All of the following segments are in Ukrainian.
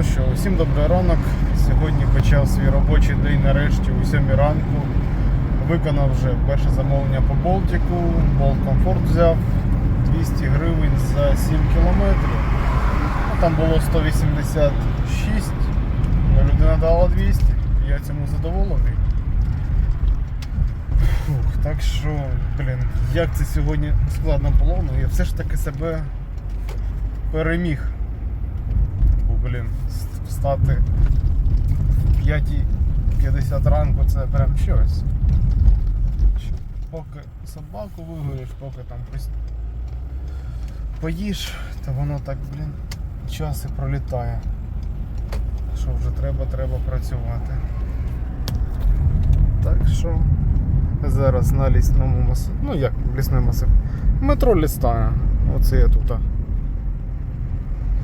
Ну що, усім добрий ранок. Сьогодні почав свій робочий день нарешті у 7 ранку. Виконав вже перше замовлення по Болтику. Болт Комфорт взяв 200 гривень за 7 кілометрів. Ну, Там було 186, але людина дала 200. Я цьому задоволений. Фух, так що, блін, як це сьогодні складно було, ну я все ж таки себе переміг. Блін, встати в 5.50 ранку це прям щось. Що, Поки собаку вигуєш, поки там поїш, то воно так, блін, час і пролітає. Що вже треба, треба працювати. Так що зараз на лісному масиві. Ну як лісний масив? Метро лістає. Оце я тут.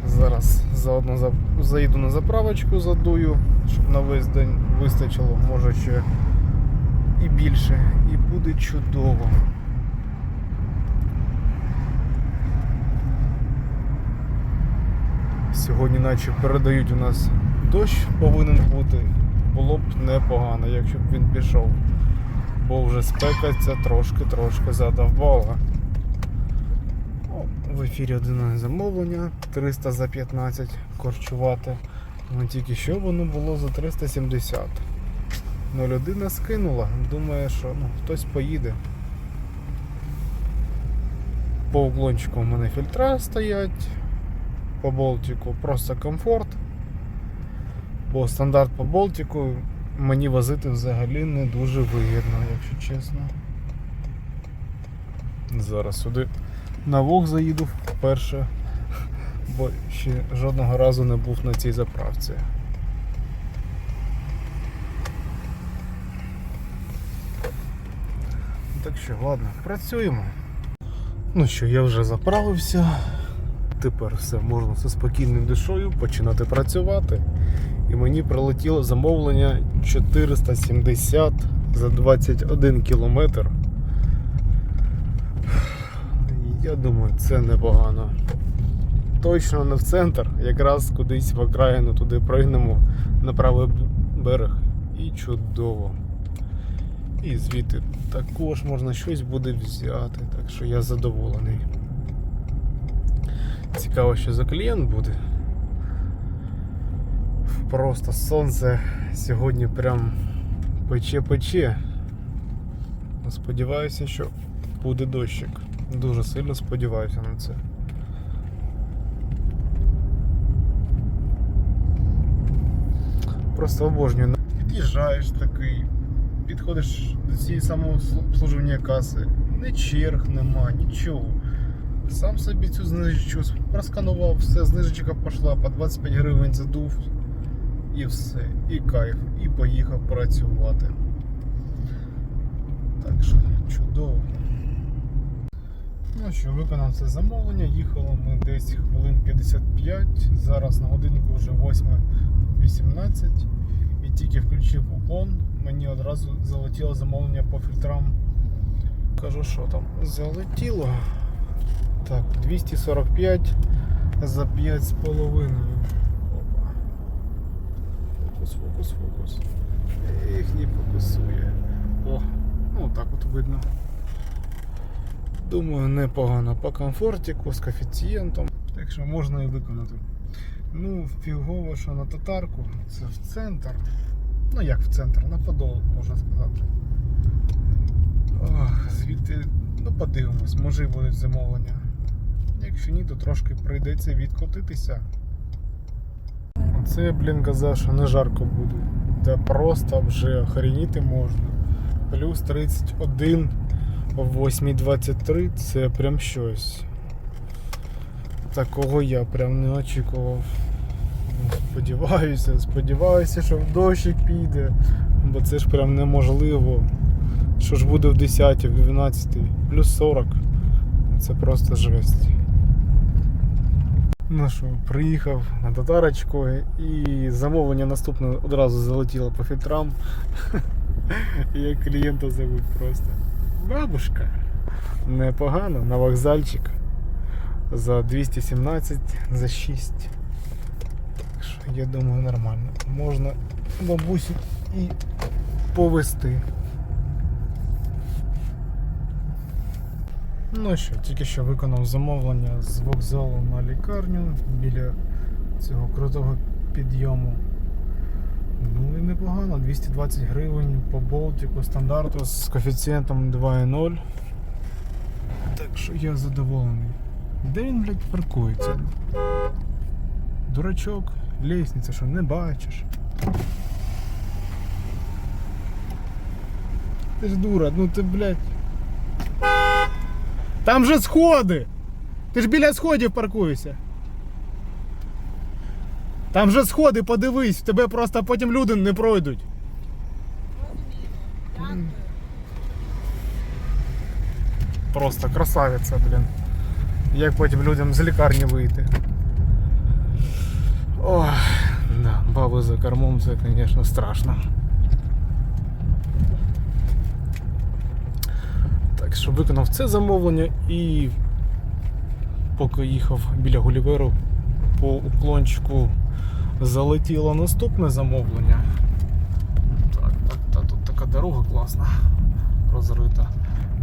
Зараз заодно заїду на заправочку, задую, щоб на весь день вистачило, може ще і більше. І буде чудово. Сьогодні наче передають у нас дощ повинен бути. Було б непогано, якщо б він пішов. Бо вже спека ця трошки-трошки задовбала. В ефірі одне замовлення 300 за 15 корчувати. Ну тільки що воно було за 370. Ну людина скинула, думає, що ну, хтось поїде. По уклончику у мене фільтра стоять. По болтику просто комфорт. Бо стандарт по болтику мені возити взагалі не дуже вигідно, якщо чесно. Зараз сюди на Вог заїду вперше, бо ще жодного разу не був на цій заправці. Так що, ладно, працюємо. Ну що, я вже заправився. Тепер все можна зі спокійною душою починати працювати. І мені прилетіло замовлення 470 за 21 кілометр. Я думаю, це непогано. Точно не в центр, якраз кудись в окраїну туди пригнемо на правий берег. І чудово. І звідти також можна щось буде взяти, так що я задоволений. Цікаво, що за клієнт буде. Просто сонце сьогодні прям пече-пече. Сподіваюся, що буде дощик. Дуже сильно сподіваюся на це. Просто обожнюю. Під'їжджаєш такий, підходиш до цієї самообслужування каси, не черг нема, нічого. Сам собі цю знижечку просканував, все, знижечка пішла, по 25 гривень задув і все. І кайф, і поїхав працювати. Так що чудово. Ну що, виконав це замовлення, їхало ми десь хвилин 55, зараз на годинку вже 8.18 і тільки включив уклон, мені одразу залетіло замовлення по фільтрам. Кажу, що там залетіло. Так, 245 за 5,5. Опа. Фокус, фокус, фокус. Їх не фокусує. О, ну так от видно. Думаю, непогано по комфортику, з коефіцієнтом. Так що можна і виконати. Ну, фігово, що на татарку, це в центр. Ну як в центр, на подол, можна сказати. Ох, звідти, ну подивимось, може будуть замовлення. Якщо ні, то трошки прийдеться відкотитися. Оце я, блін, казав, що не жарко буде. Та просто вже охреніти можна. Плюс 31 о 8.23 це прям щось. Такого я прям не очікував. Сподіваюся, сподіваюся, що в дощик піде, бо це ж прям неможливо. Що ж буде в 10, в 12, плюс 40. Це просто жесть. Ну що, приїхав на татарочку і замовлення наступне одразу залетіло по фільтрам. Як клієнта зовуть просто. Бабушка. Непогано, на вокзальчик. За 217 за 6. Так що я думаю, нормально. Можна бабусю і повести. Ну що, тільки що виконав замовлення з вокзалу на лікарню біля цього крутого підйому. Ну і непогано, 220 гривень по болтику стандарту з коефіцієнтом 2,0. Так що я задоволений. Де він, блядь, паркується? Дурачок, лестниця, що не бачиш. Ти ж дура, ну ти, блядь. Там же сходи! Ти ж біля сходів паркуєшся. Там же сходи, подивись, тебе просто потім люди не пройдуть. Просто красавиця, блін. Як потім людям з лікарні вийти. Ой, да, баби за кормом це, звісно, страшно. Так що виконав це замовлення і поки їхав біля Гуліверу по уклончику залетіло наступне замовлення. Так, так, та тут така дорога класна, розрита.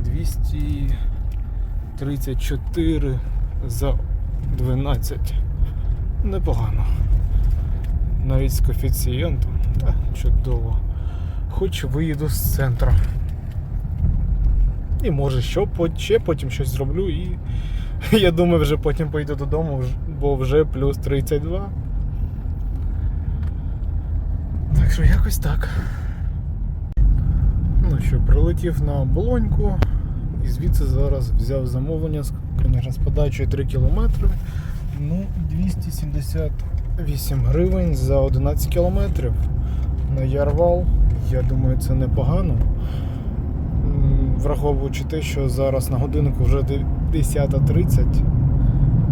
234 за 12. Непогано. Навіть з коефіцієнтом. Та, чудово. Хоч виїду з центру. І може що, ще потім щось зроблю і я думаю, вже потім поїду додому, бо вже плюс 32. Так що якось так. Ну що, прилетів на Болоньку і звідси зараз взяв замовлення, звісно, з подачею 3 кілометри. Ну, 278 гривень за 11 кілометрів на Ярвал. Я думаю, це непогано. Враховуючи те, що зараз на годинку вже де- 10.30.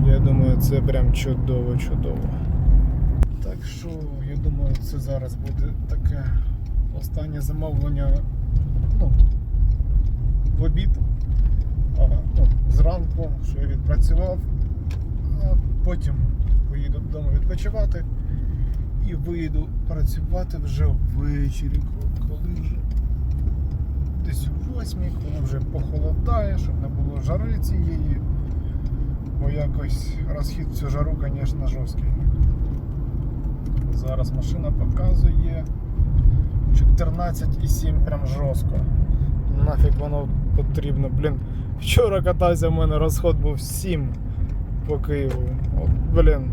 Я думаю, це прям чудово-чудово. Так що, це зараз буде таке останнє замовлення ну, в обід. А, ну, зранку, що я відпрацював, а потім поїду додому відпочивати і виїду працювати вже ввечері, коли вже десь у восьмій, коли вже похолодає, щоб не було жари цієї. Бо якось розхід цю жару, звісно, жорсткий. Зараз машина показує 14,7 прям жорстко. Нафіг воно потрібно, блін. Вчора катався, в мене розход був 7 по Києву. От, блін.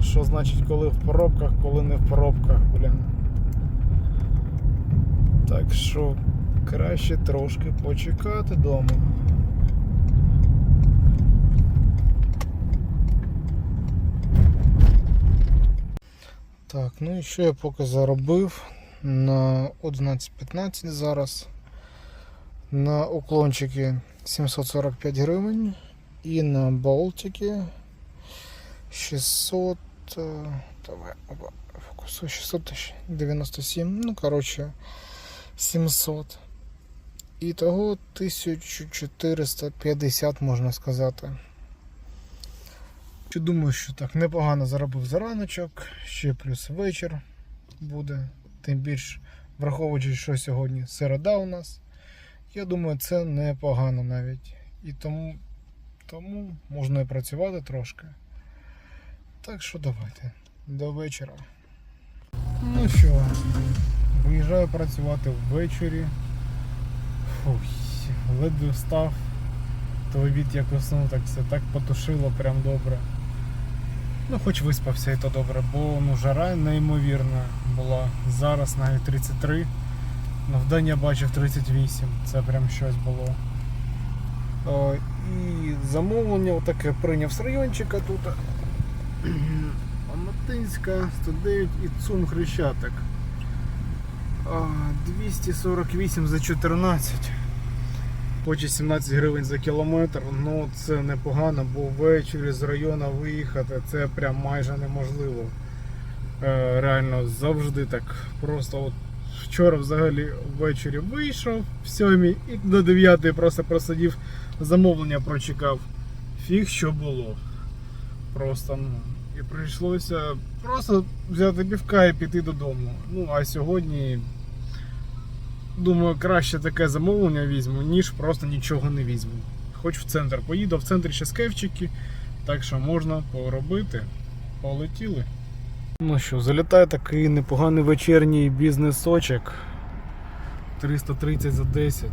Що значить, коли в пробках, коли не в пробках, блін. Так що краще трошки почекати вдома. Так, ну і що я поки заробив на 11.15 зараз. На уклончики 745 гривень і на Балтики 600. е, Давай, опа, фокусуй 697. Ну, коротше, 700. І того 1450 можна сказати. Чи думаю, що так непогано заробив за раночок, ще плюс вечір буде. Тим більш враховуючи, що сьогодні середа у нас. Я думаю, це непогано навіть. І тому, тому можна і працювати трошки. Так що давайте. До вечора. Ну що, виїжджаю працювати ввечері. Фух, ледве встав. То обід як уснув, так все так потушило прям добре. Ну, хоч виспався і то добре, бо ну, жара неймовірна була. Зараз навіть 33. Ну, в день я бачив 38. Це прям щось було. О, і замовлення отаке прийняв з райончика тут. Аматинська, 109 і Цум Хрещатик. А, 248 за 14. Хоче 17 гривень за кілометр. Ну це непогано, бо ввечері з району виїхати це прям майже неможливо. Е, реально завжди так. Просто от вчора взагалі ввечері вийшов в 7 і до 9 просто просидів, замовлення прочекав. Фіг що було. Просто ну, І прийшлося просто взяти півка і піти додому. Ну, а сьогодні, думаю, краще таке замовлення візьму, ніж просто нічого не візьму. Хоч в центр поїду, в центрі ще скевчики, так що можна поробити. Полетіли. Ну що, залітає такий непоганий вечірній бізнесочок. 330 за 10.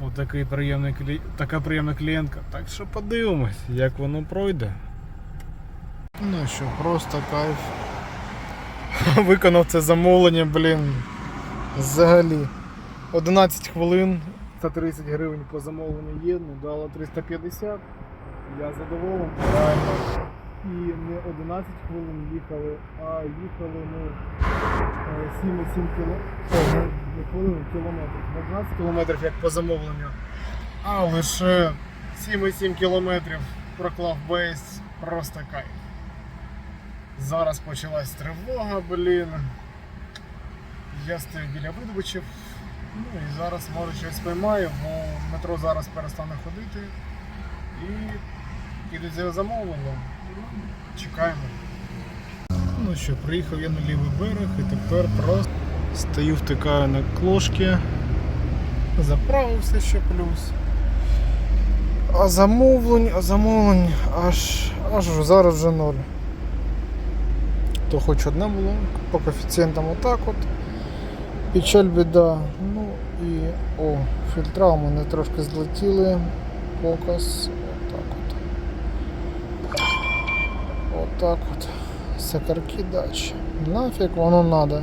Отакий приємний клі... така приємна клієнтка. Так що подивимось, як воно пройде. Ну що, просто кайф. Виконав це замовлення, блін. Взагалі. 11 хвилин за 30 гривень по замовленню є, ну дало 350. Я задоволений, реально. І не 11 хвилин їхали, а їхали ми е, 7,7 кілометрів. Кілометрів. 12 кілометрів як по замовленню, а лише 7,7 кілометрів проклав бейс. Просто кайф. Зараз почалась тривога, блін. Я стою біля видобичів. Ну і зараз може щось поймаю, бо метро зараз перестане ходити. І підуть за замовлення. Ну, Чекаємо. Ну що, приїхав я на лівий берег і тепер просто стою, втикаю на клошки. Заправився ще плюс. А замовлень, а замовлень аж, аж зараз вже ноль. То хоч одне було по коефіцієнтам отак от. Печаль біда. Ну і о, фільтра у мене трошки злетіли. Показ. Отак от. Отак от. Сакарки дачі. Нафіг воно надо.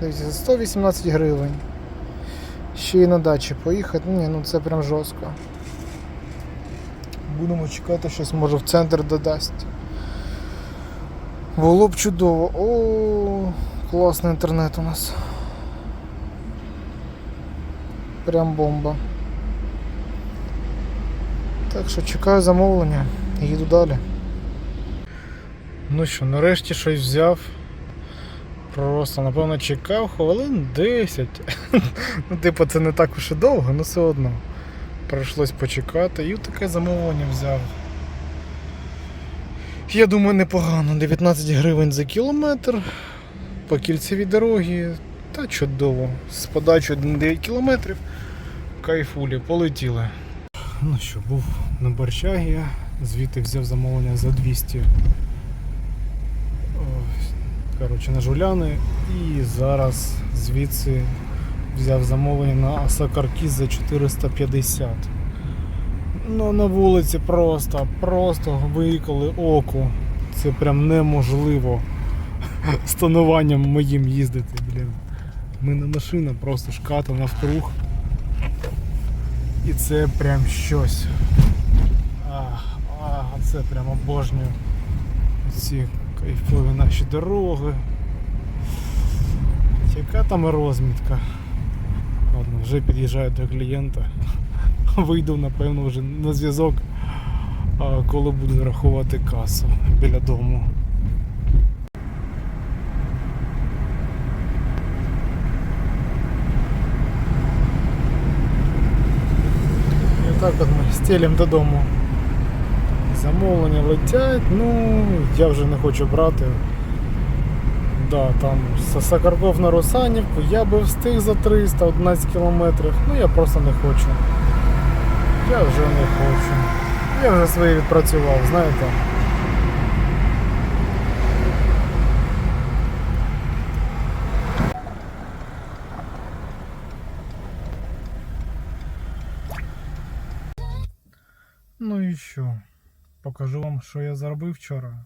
Дивіться, за 118 гривень. Ще й на дачі поїхати. Ні, ну це прям жорстко. Будемо чекати, щось може в центр додасть. Було б чудово. О, класний інтернет у нас. Прям бомба. Так що чекаю замовлення і їду далі. Ну що, нарешті щось взяв. Просто, напевно, чекав хвилин 10. ну, типу, це не так уж і довго, але все одно. Прийшлось почекати і таке замовлення взяв. Я думаю, непогано. 19 гривень за кілометр по кільцевій дорогі. Та чудово. З подачою 1,9 кілометрів. Кайфулі, полетіли. Ну що, був на Борчагі, звідти взяв замовлення за 200. Коротше, на жуляни. І зараз звідси взяв замовлення на Сакаркіз за 450. Ну на вулиці просто, просто виколи оку. Це прям неможливо з моїм їздити, блін. У мене машина просто шката навкруг. І це прям щось. А, а, це прям обожнюю. Ці кайфові наші дороги. Яка там розмітка? Ладно, вже під'їжджаю до клієнта. Вийду, напевно, вже на зв'язок, коли буду рахувати касу біля дому. Так от ми стелім додому. Замовлення летять, ну я вже не хочу брати. Да, там з Сакарков на Русанівку я би встиг за 311 кілометрів, ну я просто не хочу. Я вже не хочу. Я вже своє відпрацював, знаєте. Ну і що? Покажу вам, що я заробив вчора.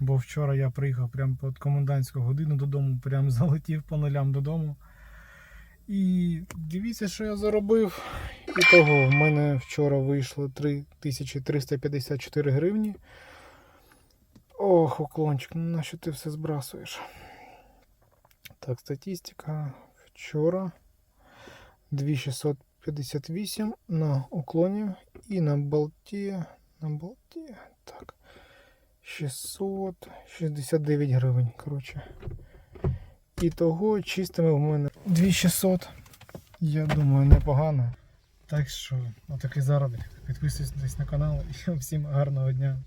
Бо вчора я приїхав прямо під комендантську годину додому, прям залетів по нулям додому. І дивіться, що я заробив. І того в мене вчора вийшло 3354 гривні. Ох, уклончик, ну на що ти все збрасуєш? Так, статистика. Вчора 2658 на уклоні і на болті. На болті. Так. 669 гривень, коротше. І того чистими в мене 2600. Я думаю, непогано. Так що, отакий заробіток. Підписуйтесь на канал і всім гарного дня.